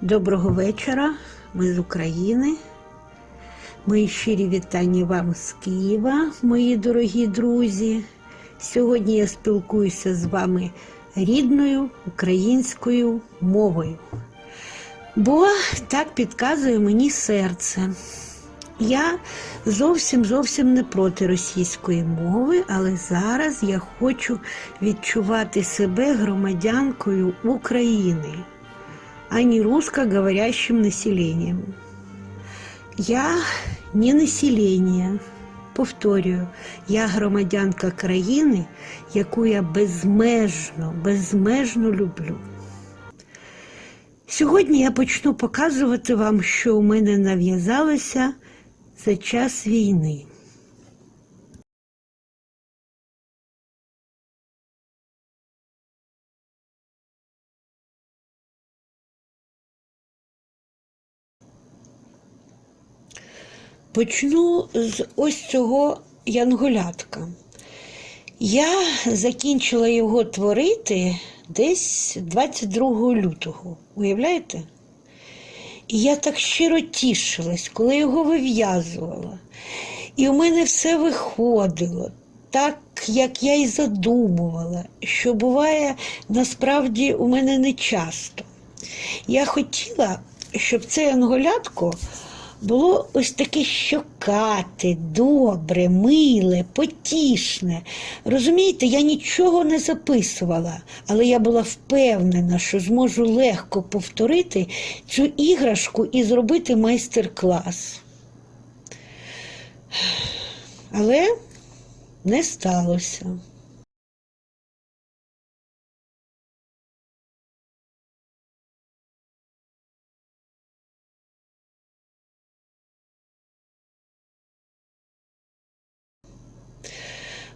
Доброго вечора, ми з України. Мої щирі вітання вам з Києва, мої дорогі друзі. Сьогодні я спілкуюся з вами рідною українською мовою. Бо так підказує мені серце. Я зовсім зовсім не проти російської мови, але зараз я хочу відчувати себе громадянкою України, а не русскоговорящим населением. Я не населення. Повторюю, я громадянка країни, яку я безмежно, безмежно люблю. Сьогодні я почну показувати вам, що у мене нав'язалося за час війни. Почну з ось цього янголятка. Я закінчила його творити десь 22 лютого. Уявляєте? І я так щиро тішилась, коли його вив'язувала. І у мене все виходило так, як я і задумувала, що буває насправді у мене не часто. Я хотіла, щоб це анголятко було ось таке щокате, добре, миле, потішне. Розумієте, я нічого не записувала, але я була впевнена, що зможу легко повторити цю іграшку і зробити майстер-клас. Але не сталося.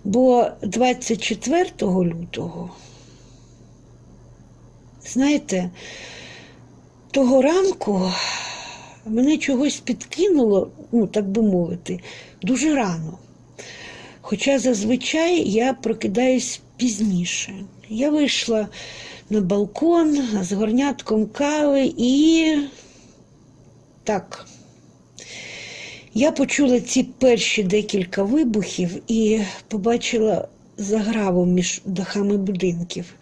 Бо 24 лютого, знаєте, того ранку мене чогось підкинуло, ну, так би мовити, дуже рано. Хоча зазвичай я прокидаюсь пізніше. Я вийшла на балкон з горнятком кави і так. Я почула ці перші декілька вибухів і побачила заграву між дахами будинків.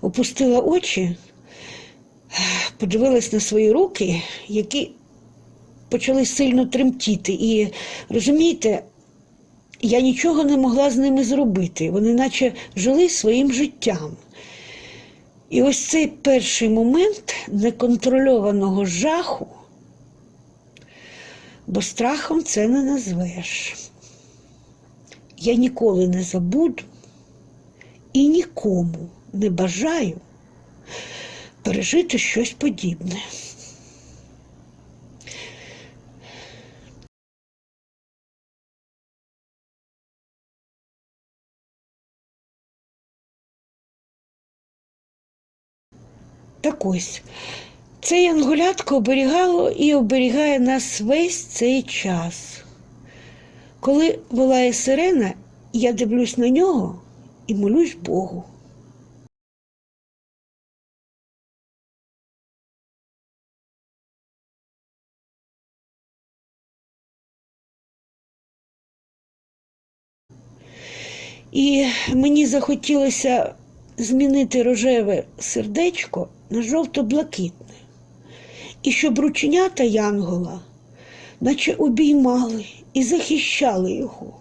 Опустила очі, подивилась на свої руки, які почали сильно тремтіти. І розумієте, я нічого не могла з ними зробити. Вони наче жили своїм життям. І ось цей перший момент неконтрольованого жаху бо страхом це не назвеш. Я ніколи не забуду і нікому не бажаю пережити щось подібне. Так ось, це янголятко оберігало і оберігає нас весь цей час. Коли волає сирена, я дивлюсь на нього і молюсь Богу. І мені захотілося змінити рожеве сердечко на жовто-блакитне. І щоб рученята Янгола, наче обіймали і захищали його.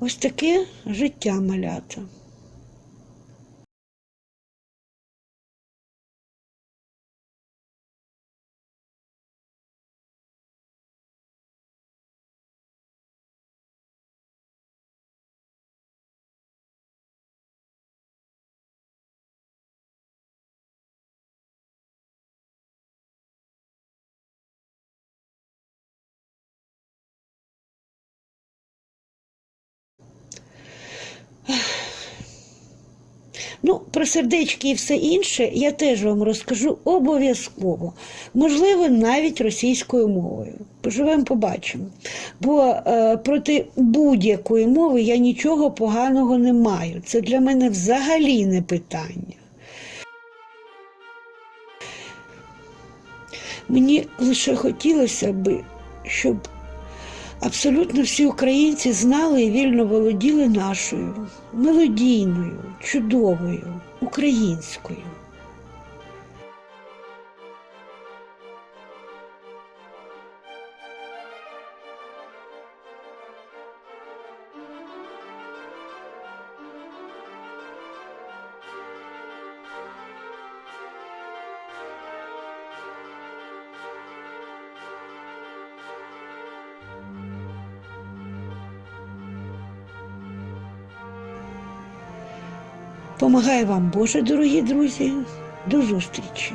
Ось таке життя малята. Ну, про сердечки і все інше я теж вам розкажу обов'язково. Можливо, навіть російською мовою. Поживемо, побачимо. Бо е, проти будь-якої мови я нічого поганого не маю. Це для мене взагалі не питання. Мені лише хотілося би, щоб абсолютно всі українці знали і вільно володіли нашою мелодійною, чудовою, українською. Помагає вам Боже, дорогі друзі. До зустрічі!